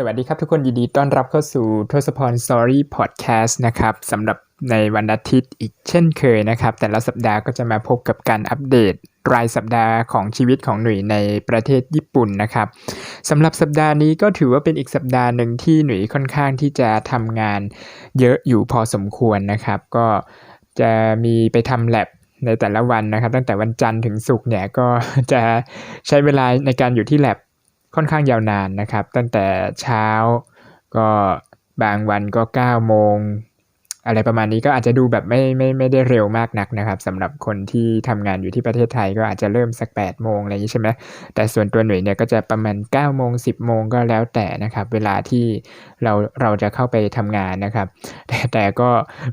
สวัสดีครับทุกคนยินดีต้อนรับเข้าสู่ทศพรสตอรี่พอดแคสต์นะครับสำหรับในวันอาทิตย์อีกเช่นเคยนะครับ แต่ละสัปดาห์ก็จะมาพบกับการอัปเดต รายสัปดาห์ของชีวิตของหนุ่ยในประเทศญี่ปุ่นนะครับสำหรับสัปดาห์นี้ก็ถือว่าเป็นอีกสัปดาห์หนึ่งที่หนุ่ยค่อนข้างที่จะทำงานเยอะอยู่พอสมควรนะครับ ก็จะมีไปทำแ a บในแต่ละวันนะครับ ตั้งแต่วันจันทร์ถึงศุกร์เนี่ยก็จะใช้เวลาในการอยู่ที่แ a บ ค่อนข้างยาวนานนะครับ ตั้งแต่เช้าก็บางวันก็9โมง อะไรประมาณนี้ก็อาจจะดูแบบไม่ไม่ไม่ได้เร็วมากนักนะครับสำหรับคนที่ทำงานอยู่ที่ประเทศไทยก็อาจจะเริ่มสัก8โมงอะไรอย่างนี้ใช่ไหมแต่ส่วนตัวหน่วยเนี่ยก็จะประมาณ9โมง10โมงก็แล้วแต่นะครับ เวลาที่เราเราจะเข้าไปทำงานนะครับ แต่แต่ก็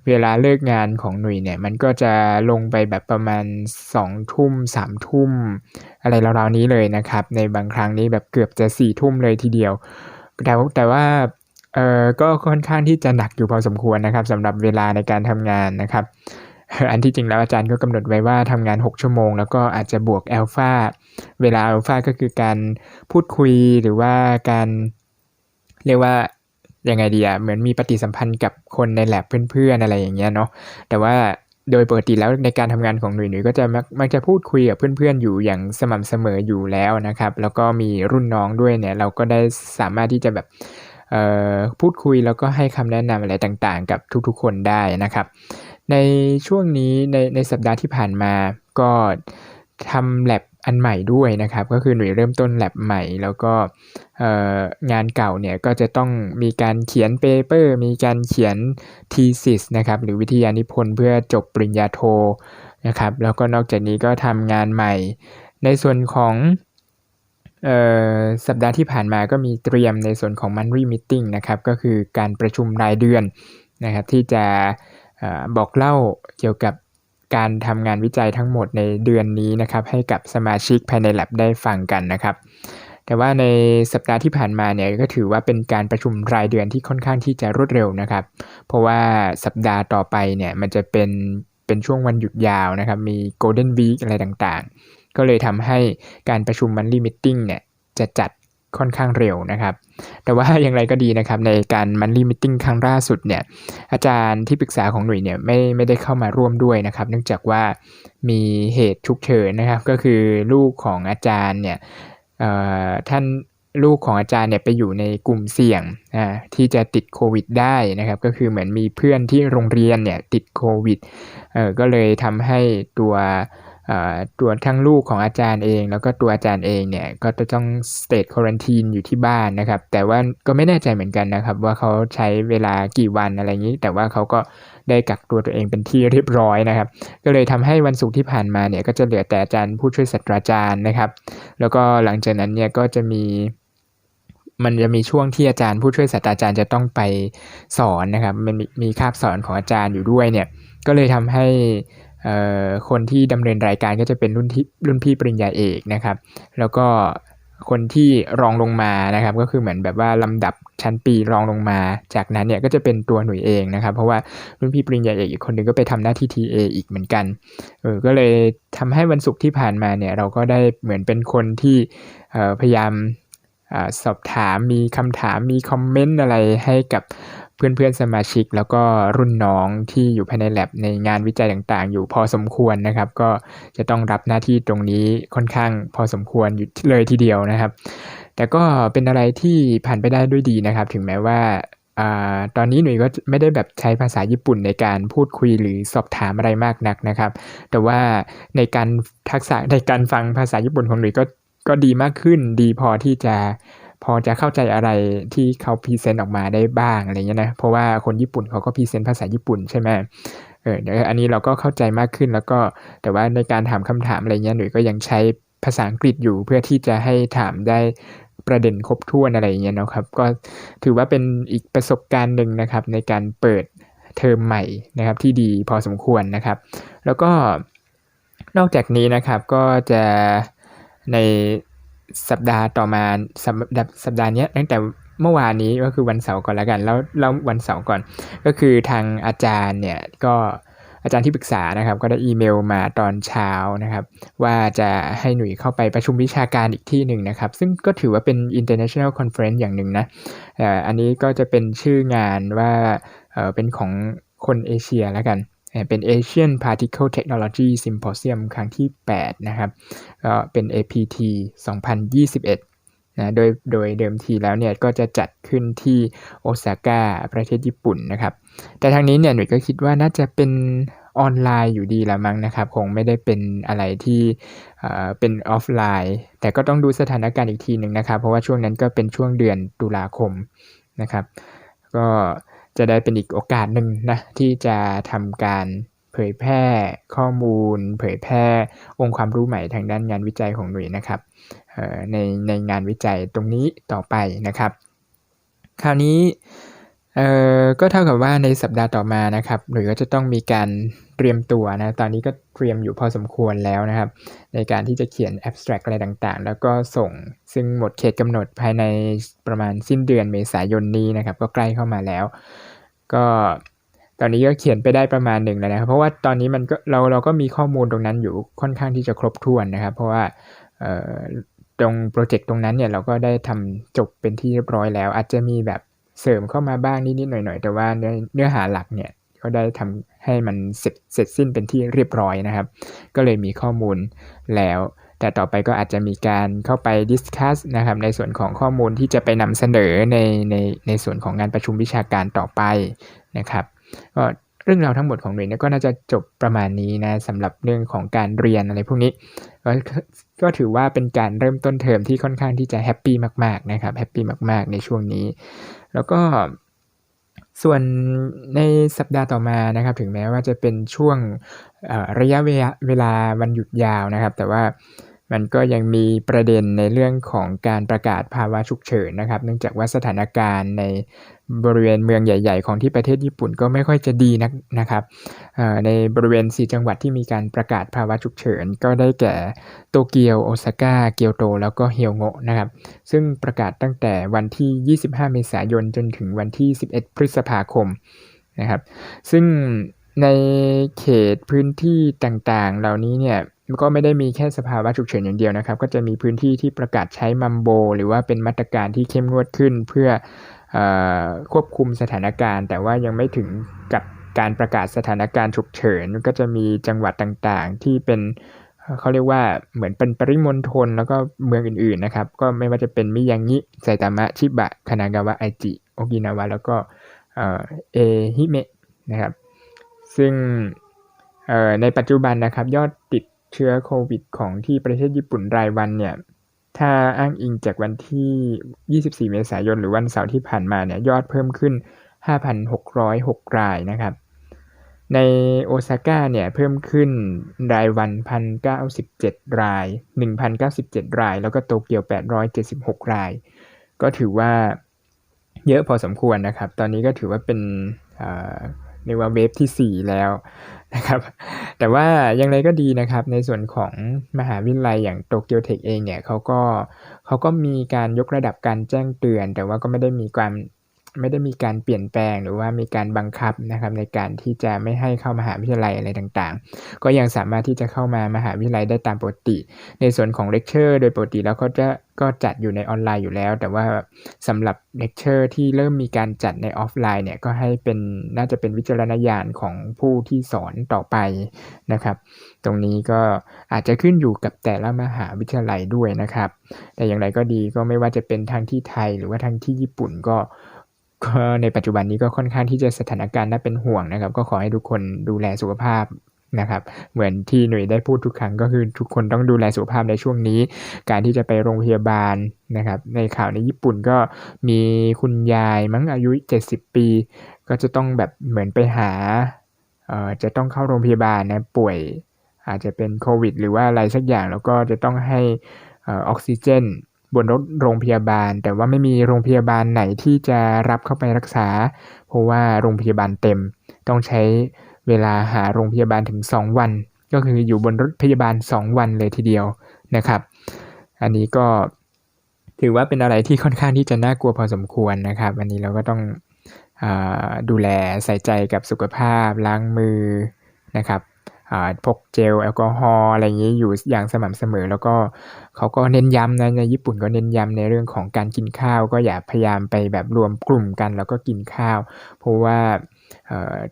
เวลาเลิกงานของหน่วยเนี่ยมันก็จะลงไปแบบประมาณ2ทุ่ม3ทุ่มอะไรราวๆนี้เลยนะครับ ในบางครั้งนี้แบบเกือบจะ4ทุ่มเลยทีเดียวแต่แต่ว่า เอ่อก็ค่อนข้างที่จะหนักอยู่พอสมควรนะครับสำหรับเวลาในการทำงานนะครับอันที่จริงแล้วอาจารย์ก็กำหนดไว้ว่าทำงาน 6 ชั่วโมง แล้วก็อาจจะบวกอัลฟาเวลาอัลฟาก็คือการพูดคุยหรือว่าการเรียกว่ายังไงดีอะเหมือนมีปฏิสัมพันธ์กับคนในแลบเพื่อนๆอะไรอย่างเงี้ยเนาะแต่ว่าโดยปกติแล้วในการทำงานของหนุ่ยหน่ยก็จะมักจะพูดคุยกับเพื่อนๆอยู่อย่างสม่ำเสมออยู่แล้วนะครับ แล้วก็มีรุ่นน้องด้วยเนี่ย เราก็ได้สามารถที่จะแบบ พูดคุยแล้วก็ให้คำแนะนำอะไรต่างๆ กับทุกๆคนได้นะครับ ในช่วงนี้ในในสัปดาห์ที่ผ่านมาก็ทำแลบอันใหม่ด้วยนะครับ ก็คือหน่วยเริ่มต้นแลบใหม่ แล้วก็งานเก่าเนี่ยก็จะต้องมีการเขียนเปเปอร์ มีการเขียนทีซิสนะครับ หรือวิทยานิพนธ์เพื่อจบปริญญาโทนะครับ แล้วก็นอกจากนี้ก็ทำงานใหม่ ในส่วนของ สัปดาห์ที่ผ่านมาก็มีเตรียมในส่วนของ monthly meeting นะครับ ก็คือการประชุมรายเดือนนะครับที่จะบอกเล่าเกี่ยวกับการทำงานวิจัยทั้งหมดในเดือนนี้นะครับ ให้กับสมาชิกภายใน lab ได้ฟังกันนะครับ แต่ว่าในสัปดาห์ที่ผ่านมาเนี่ยก็ถือว่าเป็นการประชุมรายเดือนที่ค่อนข้างที่จะรวดเร็วนะครับ เพราะว่าสัปดาห์ต่อไปเนี่ยมันจะเป็นเป็นช่วงวันหยุดยาวนะครับ มี Golden Week อะไรต่างๆ ก็เลยทำให้การประชุมมันลี่มิทติ้งเนี่ย จะจัดค่อนข้างเร็วนะครับ แต่ว่าอย่างไรก็ดีนะครับ ในการมันลีมิทติ้งครั้งล่าสุดเนี่ย อาจารย์ที่ปรึกษาของหน่วยเนี่ยไม่ไม่ได้เข้ามาร่วมด้วยนะครับ เนื่องจากว่ามีเหตุฉุกเฉินนะครับ ก็คือลูกของอาจารย์เนี่ยท่านลูกของอาจารย์เนี่ยไปอยู่ในกลุ่มเสี่ยงที่จะติดโควิดได้นะครับ ก็คือเหมือนมีเพื่อนที่โรงเรียนเนี่ยติดโควิดก็เลยทำให้ตัว ตัวทั้งลูกของอาจารย์เอง แล้วก็ตัวอาจารย์เองเนี่ยก็จะต้อง state quarantine อยู่ที่บ้านนะครับ แต่ว่าก็ไม่แน่ใจเหมือนกันนะครับ ว่าเขาใช้เวลากี่วันอะไรอย่างนี้ แต่ว่าเขาก็ได้กักตัวตัวเองเป็นที่เรียบร้อยนะครับ ก็เลยทำให้วันศุกร์ที่ผ่านมาเนี่ยก็จะเหลือแต่อาจารย์ผู้ช่วยศาสตราจารย์นะครับ แล้วก็หลังจากนั้นเนี่ยก็จะมีมันจะมีช่วงที่อาจารย์ผู้ช่วยศาสตราจารย์จะต้องไปสอนนะครับ มันมีคาบสอนของอาจารย์อยู่ด้วยเนี่ย ก็เลยทำให้ คนที่ดำเนินรายการก็จะเป็นรุ่นที่รุ่นพี่ปริญญาเอกนะครับ แล้วก็คนที่รองลงมานะครับ ก็คือเหมือนแบบว่าลำดับชั้นปีรองลงมา จากนั้นเนี่ยก็จะเป็นตัวหน่วยเองนะครับ เพราะว่ารุ่นพี่ปริญญาเอกอีกคนนึงก็ไปทำหน้าที่ TA อีกเหมือนกันเออก็เลยทำให้วันศุกร์ที่ผ่านมาเนี่ยเราก็ได้เหมือนเป็นคนที่พยายามสอบถามมีคำถามมีคอมเมนต์อะไรให้กับ เพื่อนๆสมาชิก แล้วก็รุ่นน้องที่อยู่ภายในแ a บในงานวิจัยต่างๆ อยู่พอสมควรนะครับ ก็จะต้องรับหน้าที่ตรงนี้ค่อนข้างพอสมควรอยู่เลยทีเดียวนะครับ แต่ก็เป็นอะไรที่ผ่านไปได้ด้วยดีนะครับ ถึงแม้ว่าอตอนนี้หนุ่ยก็ไม่ได้แบบใช้ภาษาญี่ปุ่นในการพูดคุยหรือสอบถามอะไรมากนักนะครับ แต่ว่าในการทักษะในการฟังภาษาญี่ปุ่นของหนุ่ยก็ก็ดีมากขึ้น ดีพอที่จะ พอจะเข้าใจอะไรที่เขาพรีเซนต์ออกมาได้บ้างอะไรเงี้ยนะเพราะว่าคนญี่ปุ่นเขาก็พรีเซนต์ภาษาญี่ปุ่นใช่ไหมเออเดี๋ยวอันนี้เราก็เข้าใจมากขึ้นแล้วก็แต่ว่าในการถามคำถามอะไรเงี้ยหนุ่ยก็ยังใช้ภาษาอังกฤษอยู่เพื่อที่จะให้ถามได้ประเด็นครบถ้วนอะไรเงี้ยนะครับ ก็ถือว่าเป็นอีกประสบการณ์หนึ่งนะครับ ในการเปิดเทอมใหม่นะครับที่ดีพอสมควรนะครับ แล้วก็นอกจากนี้นะครับก็จะใน สัปดาห์ต่อมาสัปดาห์สัปดาห์นี้ตั้งแต่เมื่อวานนี้ก็คือวันเสาร์ก่อนแล้วกัน แล้วเราวันเสาร์ก่อน ก็คือทางอาจารย์เนี่ยก็อาจารย์ที่ปรึกษานะครับ ก็ได้อีเมลมาตอนเช้านะครับ ว่าจะให้หนุ่ยเข้าไปประชุมวิชาการอีกที่หนึ่งนะครับ ซึ่งก็ถือว่าเป็น international conference อย่างหนึ่งนะอันนี้ก็จะเป็นชื่องานว่าเป็นของคนเอเชียแล้วกัน เป็น Asian Particle Technology Symposium ครั้งที่ 8 นะครับก็เป็น APT 2021นะโดยโดยเดิมทีแล้วเนี่ยก็จะจัดขึ้นที่โอซาก้าประเทศญี่ปุ่นนะครับ แต่ทางนี้เนี่ยหนูก็คิดว่าน่าจะเป็นออนไลน์อยู่ดีละมั้งนะครับ คงไม่ได้เป็นอะไรที่เป็นออฟไลน์ แต่ก็ต้องดูสถานการณ์อีกทีหนึ่งนะครับ เพราะว่าช่วงนั้นก็เป็นช่วงเดือนตุลาคมนะครับ ก็ จะได้เป็นอีกโอกาสหนึ่งนะที่จะทำการเผยแพร่ข้อมูล เผยแพร่องค์ความรู้ใหม่ทางด้านงานวิจัยของหน่วยนะครับในในงานวิจัยตรงนี้ต่อไปนะครับ คราวนี้ เอ่อก็เท่ากับว่าในสัปดาห์ต่อมานะครับหรือก็จะต้องมีการเตรียมตัวนะตอนนี้ก็เตรียมอยู่พอสมควรแล้วนะครับ ในการที่จะเขียน abstract อะไรต่างๆ แล้วก็ส่งซึ่งหมดเขตกำหนดภายในประมาณสิ้นเดือนเมษายนนี้นะครับ ก็ใกล้เข้ามาแล้ว ก็ตอนนี้ก็เขียนไปได้ประมาณหนึ่งแล้วนะครับ เพราะว่าตอนนี้มันก็เราเราก็มีข้อมูลตรงนั้นอยู่ค่อนข้างที่จะครบถ้วนนะครับ เพราะว่าตรงโปรเจกต์ตรงนั้นเนี่ยเราก็ได้ทำจบเป็นที่เรียบร้อยแล้ว อาจจะมีแบบ เสริมเข้ามาบ้างนิดๆหน่อยๆ แต่ว่าเนื้อเนื้อหาหลักเนี่ยก็ได้ทำให้มันเสร็จเสร็จสิ้นเป็นที่เรียบร้อยนะครับ ก็เลยมีข้อมูลแล้ว แต่ต่อไปก็อาจจะมีการเข้าไปดิสคัสนะครับในส่วนของข้อมูลที่จะไปนำเสนอในในในส่วนของงานประชุมวิชาการต่อไปนะครับก็เรื่องราวทั้งหมดของหน่วยก็น่าจะจบประมาณนี้นะสำหรับเรื่องของการเรียนอะไรพวกนี้ก็ถือว่าเป็นการเริ่มต้นเทอมที่ค่อนข้างที่จะแฮปปี้มากๆนะครับแฮปปี้มากๆ ในช่วงนี้ แล้วก็ส่วนในสัปดาห์ต่อมานะครับ ถึงแม้ว่าจะเป็นช่วงระยะเวลาวันหยุดยาวนะครับ แต่ว่ามันก็ยังมีประเด็นในเรื่องของการประกาศภาวะฉุกเฉินนะครับ เนื่องจากว่าสถานการณ์ใน บริเวณเมืองใหญ่ ๆ ของที่ประเทศญี่ปุ่นก็ไม่ค่อยจะดีนักนะครับในบริเวณ 4 จังหวัดที่มีการประกาศภาวะฉุกเฉิน ก็ได้แก่โตเกียวโอซาก้าเกียวโต แล้วก็เฮียวโงะนะครับ ซึ่งประกาศตั้งแต่วันที่ 25 เมษายนจนถึงวันที่ 11 พฤษภาคมนะครับ ซึ่งในเขตพื้นที่ต่างๆ เหล่านี้เนี่ยก็ไม่ได้มีแค่สภาวะฉุกเฉินอย่างเดียวนะครับ ก็จะมีพื้นที่ที่ประกาศใช้มัมโบ หรือว่าเป็นมาตรการที่เข้มงวดขึ้นเพื่อ ควบคุมสถานการณ์ แต่ว่ายังไม่ถึงกับการประกาศสถานการณ์ฉุกเฉิน ก็จะมีจังหวัดต่างๆ ที่เป็นเขาเรียกว่าเหมือนเป็นปริมณฑลแล้วก็เมืองอื่นๆนะครับ ก็ไม่ว่าจะเป็นมิยางิไซตามะชิบะคานากาวะไอจิโอกินาวะแล้วก็เอฮิเมะนะครับ ซึ่งในปัจจุบันนะครับยอดติดเชื้อโควิดของที่ประเทศญี่ปุ่นรายวันเนี่ย ถ้าอ้างอิงจากวันที่ 24 เมษายน หรือวันเสาร์ที่ผ่านมาเนี่ยยอดเพิ่มขึ้น 5,606 รายนะครับ ในโอซาก้าเนี่ยเพิ่มขึ้นรายวัน 1,097 ราย 1,097 ราย แล้วก็โตเกียว 876 ราย ก็ถือว่าเยอะพอสมควรนะครับ ตอนนี้ก็ถือว่าเป็นเรียกว่าเวฟที่ 4 แล้ว นะครับ แต่ว่าอย่างไรก็ดีนะครับ ในส่วนของมหาวิทยาลัยอย่างโตเกียวเทคเองเนี่ยเขาก็เขาก็มีการยกระดับการแจ้งเตือน แต่ว่าก็ไม่ได้มีความ ไม่ได้มีการเปลี่ยนแปลงหรือว่ามีการบังคับนะครับในการที่จะไม่ให้เข้ามหาวิทยาลัยอะไรต่างๆ ก็ยังสามารถที่จะเข้ามามหาวิทยาลัยได้ตามปกติ ในส่วนของเลคเชอร์โดยปกติแล้วก็จะก็จัดอยู่ในออนไลน์อยู่แล้ว แต่ว่าสำหรับเลคเชอร์ที่เริ่มมีการจัดในออฟไลน์เนี่ยก็ให้เป็นน่าจะเป็นวิจารณญาณของผู้ที่สอนต่อไปนะครับ ตรงนี้ก็อาจจะขึ้นอยู่กับแต่ละมหาวิทยาลัยด้วยนะครับ แต่อย่างไรก็ดีก็ไม่ว่าจะเป็นทางที่ไทยหรือว่าทางที่ญี่ปุ่นก็ ก็ในปัจจุบันนี้ก็ค่อนข้างที่จะสถานการณ์น่าเป็นห่วงนะครับ ก็ขอให้ทุกคนดูแลสุขภาพนะครับ เหมือนที่หน่วยได้พูดทุกครั้งก็คือทุกคนต้องดูแลสุขภาพในช่วงนี้ การที่จะไปโรงพยาบาลนะครับ ในข่าวในญี่ปุ่นก็มีคุณยายมั้งอายุ 70 ปี ก็จะต้องแบบเหมือนไปหาเอ่อจะต้องเข้าโรงพยาบาลนะป่วยอาจจะเป็นโควิด หรือว่าอะไรสักอย่างแล้วก็จะต้องให้ออกซิเจน บนรถโรงพยาบาล แต่ว่าไม่มีโรงพยาบาลไหนที่จะรับเข้าไปรักษา เพราะว่าโรงพยาบาลเต็ม ต้องใช้เวลาหาโรงพยาบาลถึง 2 วัน ก็คืออยู่บนรถพยาบาล 2 วันเลยทีเดียวนะครับ อันนี้ก็ถือว่าเป็นอะไรที่ค่อนข้างที่จะน่ากลัวพอสมควรนะครับ อันนี้เราก็ต้องอดูแลใส่ใจกับสุขภาพล้างมือนะครับ พกเจลแอลกอฮอล์อะไรอย่างนี้อยู่อย่างสม่ำเสมอ แล้วก็เขาก็เน้นย้ำนะในญี่ปุ่นก็เน้นย้ำในเรื่องของการกินข้าว ก็อย่าพยายามไปแบบรวมกลุ่มกัน แล้วก็กินข้าว เพราะว่า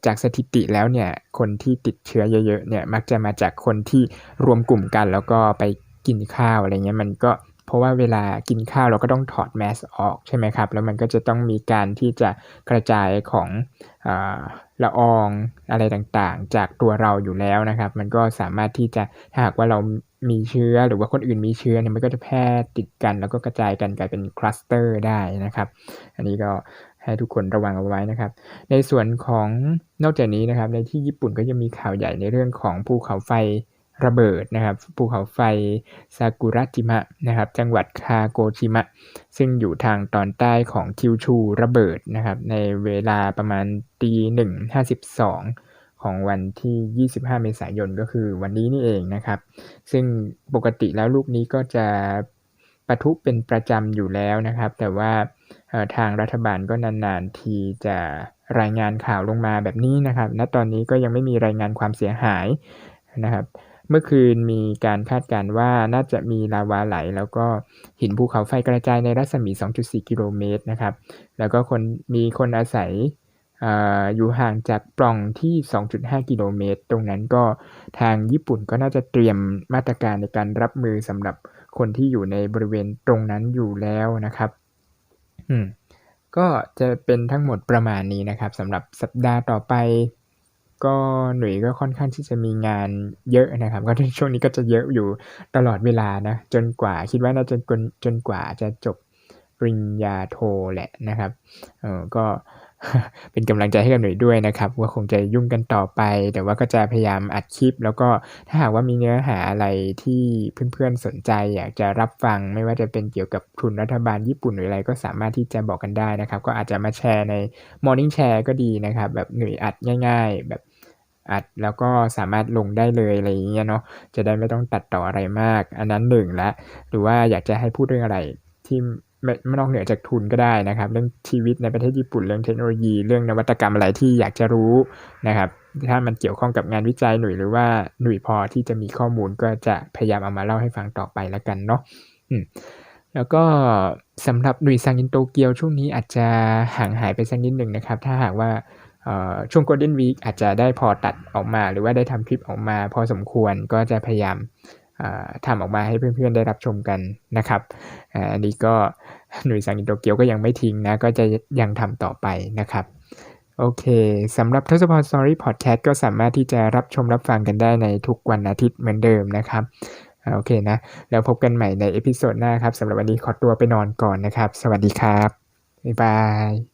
จากสถิติแล้วเนี่ยคนที่ติดเชื้อเยอะๆเนี่ยมักจะมาจากคนที่รวมกลุ่มกัน แล้วก็ไปกินข้าวอะไรเงี้ยมันก็ เพราะว่าเวลากินข้าวเราก็ต้องถอดแมสออกใช่ไหมครับ แล้วมันก็จะต้องมีการที่จะกระจายของอละอองอะไรต่างๆ จากตัวเราอยู่แล้วนะครับ มันก็สามารถที่จะถ้าหากว่าเรามีเชื้อหรือว่าคนอื่นมีเชื้อเนี่ยมันก็จะแพร่ติดกัน แล้วก็กระจายกันกลายเป็นคลัสเตอร์ได้นะครับ อันนี้ก็ให้ทุกคนระวังเอาไว้นะครับ ในส่วนของนอกจากนี้นะครับ ในที่ญี่ปุ่นก็ยังมีข่าวใหญ่ในเรื่องของภูเขาไฟ ระเบิดนะครับภูเขาไฟซากุระจิมะนะครับจังหวัดคาโกชิมะ ซึ่งอยู่ทางตอนใต้ของคิวชูระเบิดนะครับในเวลาประมาณตีหนึ่งห้าสิบสองของวันที่ 25 เมษายนก็คือวันนี้นี่เองนะครับ ซึ่งปกติแล้วลูกนี้ก็จะปะทุเป็นประจำอยู่แล้วนะครับ แต่ว่าทางรัฐบาลก็นานๆทีจะรายงานข่าวลงมาแบบนี้นะครับ ณ ตอนนี้ก็ยังไม่มีรายงานความเสียหายนะครับ เมื่อคืนมีการคาดการณ์ว่าน่าจะมีลาวาไหล แล้วก็หินภูเขาไฟกระจายในรัศมี 2.4 กิโลเมตรนะครับ แล้วก็คนมีคนอาศัยออยู่ห่างจากปล่องที่ 2.5 กิโลเมตร ตรงนั้นก็ทางญี่ปุ่นก็น่าจะเตรียมมาตรการในการรับมือสำหรับคนที่อยู่ในบริเวณตรงนั้นอยู่แล้วนะครับ อืม ก็จะเป็นทั้งหมดประมาณนี้นะครับสำหรับสัปดาห์ต่อไป ก็หนุ่ยก็ค่อนข้างที่จะมีงานเยอะนะครับ ก็ช่วงนี้ก็จะเยอะอยู่ตลอดเวลานะ จนกว่าคิดว่าน่าจะจนจนกว่าจะจบปริญญาโทแหละนะครับเออก็เป็นกำลังใจให้กับหน่วยด้วยนะครับ ว่าคงจะยุ่งกันต่อไป แต่ว่าก็จะพยายามอัดคลิป แล้วก็ถ้าหากว่ามีเนื้อหาอะไรที่เพื่อนๆสนใจ อยากจะรับฟังไม่ว่าจะเป็นเกี่ยวกับทุนรัฐบาลญี่ปุ่นหรืออะไรก็สามารถที่จะบอกกันได้นะครับ ก็อาจจะมาแชร์ใน Morning Share ก็ดีนะครับ แบบหน่วยอัดง่าย ๆ แบบ อัดแล้วก็สามารถลงได้เลยอะไรอย่างเงี้ยเนาะจะได้ไม่ต้องตัดต่ออะไรมาก อันนั้นหนึ่งละหรือว่าอยากจะให้พูดเรื่องอะไรที่ไม่ไม่นอกเหนือจากทุนก็ได้นะครับ เรื่องชีวิตในประเทศญี่ปุ่นเรื่องเทคโนโลยี เรื่องนวัตกรรมอะไรที่อยากจะรู้นะครับ ถ้ามันเกี่ยวข้องกับงานวิจัยหน่วยหรือว่าหน่วยพอที่จะมีข้อมูลก็จะพยายามเอามาเล่าให้ฟังต่อไปแล้วกันเนาะแล้วก็สำหรับหน่วยซังอินโตเกียวช่วงนี้อาจจะห่างหายไปสักนิดหนึ่งนะครับ ถ้าหากว่า ช่วง Golden Week อาจจะได้พอตัดออกมาหรือว่าได้ทำคลิปออกมา พอสมควรก็จะพยายามทำออกมาให้เพื่อนๆได้รับชมกันนะครับอันนี้ก็หน่วยสังกิโตเกียวก็ยังไม่ทิ้งนะ ก็จะยังทำต่อไปนะครับโอเค สำหรับทศพรสตอรี่พอดแคสต์ก็สามารถที่จะรับชมรับฟังกันได้ในทุกวันอาทิตย์เหมือนเดิมนะครับ โอเคนะ แล้วพบกันใหม่ในเอพิโซดหน้าครับ สำหรับวันนี้ขอตัวไปนอนก่อนนะครับ สวัสดีครับ บ๊ายบาย